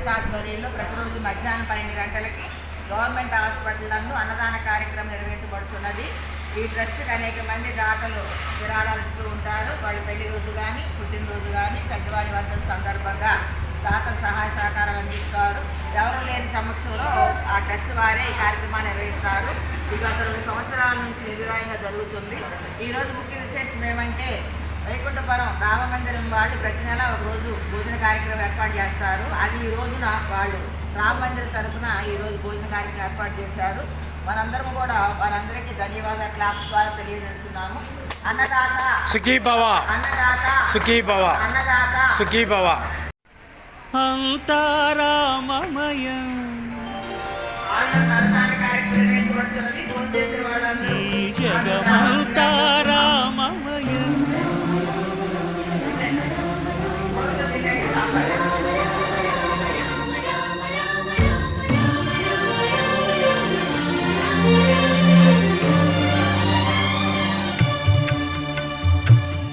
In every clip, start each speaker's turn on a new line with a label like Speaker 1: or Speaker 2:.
Speaker 1: Trust ఆధ్వర్యంలో ప్రతిరోజు మధ్యాహ్నం పన్నెండు గంటలకి గవర్నమెంట్ హాస్పిటల్ నందు అన్నదాన కార్యక్రమం నిర్వహించబడుతున్నది. ఈ ట్రస్ట్కి అనేక మంది దాతలు విరాళాలు ఇస్తూ ఉంటారు. వాళ్ళ పెళ్ళి రోజు కానీ పుట్టినరోజు కానీ పెద్దవారి వద్ద సందర్భంగా దాతలు సహాయ సహకారం అందిస్తారు. ఎవరు లేని సమక్షంలో ఆ ట్రస్ట్ వారే ఈ కార్యక్రమాన్ని నిర్వహిస్తారు. ఇది గత రెండు సంవత్సరాల నుంచి నిరురాయంగా జరుగుతుంది. ఈరోజు ముఖ్య విశేషం ఏమంటే వైకుంఠపురం రామ మందిరం వాళ్ళు ప్రతి నెల ఒక రోజు భోజన కార్యక్రమం ఏర్పాటు చేస్తారు. అది ఈ రోజున వాళ్ళు రామ మందిరం తరఫున ఈ రోజు భోజన కార్యక్రమం ఏర్పాటు చేశారు. మనందరం కూడా వారందరికీ ధన్యవాదాలు క్లాప్స్ ద్వారా తెలియజేస్తున్నాము. అన్నదాత.
Speaker 2: సుఖీ భవ.
Speaker 1: అన్నదాత.
Speaker 2: సుఖీ భవ.
Speaker 1: అన్నదాత.
Speaker 2: సుఖీ భవ.
Speaker 3: అంతారామమయం
Speaker 1: ఆనంద అన్నదాన కార్యక్రమం నిర్వహించబడుతున్నది భోజనం చేసే వాళ్ళందరూ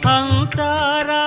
Speaker 3: అంతారామమయం